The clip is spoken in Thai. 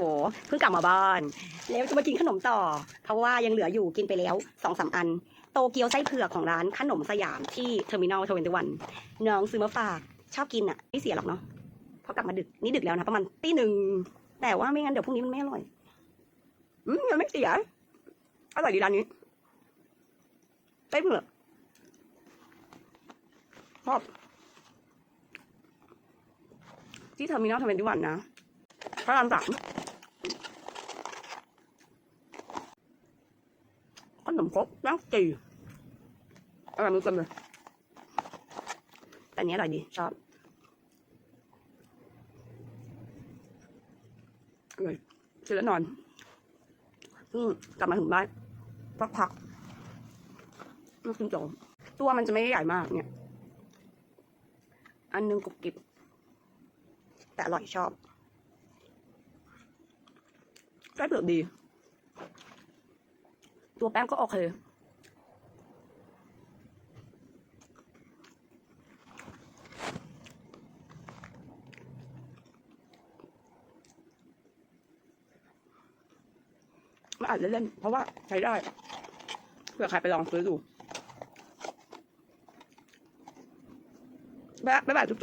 โอ้เพิ่งกลับมาบ้าน แล้วจะมากินขนมต่อ เพราะว่ายังเหลืออยู่กินไปแล้วสองสามอัน โตเกียวไส้เผือกของร้านขนมสยามที่เทอร์มินอลทเวนตี้วันน้องซื้อมาฝากชอบกินอะไม่เสียหรอกเนาะเพราะกลับมาดึกนี่ดึกแล้วนะประมาณตีหนึ่งแต่ว่าไม่งั้นเดี๋ยวพรุ่งนี้มันไม่อร่อยอืมมันไม่เสียอร่อยดีร้านนี้ไส้เผือกชอบที่เทอร์มินอลทเวนตี้วันนะพระรามสาม นมครกย่างจีอร่อยมือกันเลยแต่อันนี้อร่อยดีชอบอร่อยเสร็จแล้วนอนเพิ่งกลับมาถึงบ้านพักพักๆลูกคุณโจตัวมันจะไม่ใหญ่มากเนี่ย อันหนึงกรุบกริบแต่อร่อยชอบไส้เผือกดี ตัวแป้งก็โอเคม่อาจเล่นๆเพราะว่าใช้ได้เผื่อใครไปลองซื้อดูบ๊ายบายจุ๊บ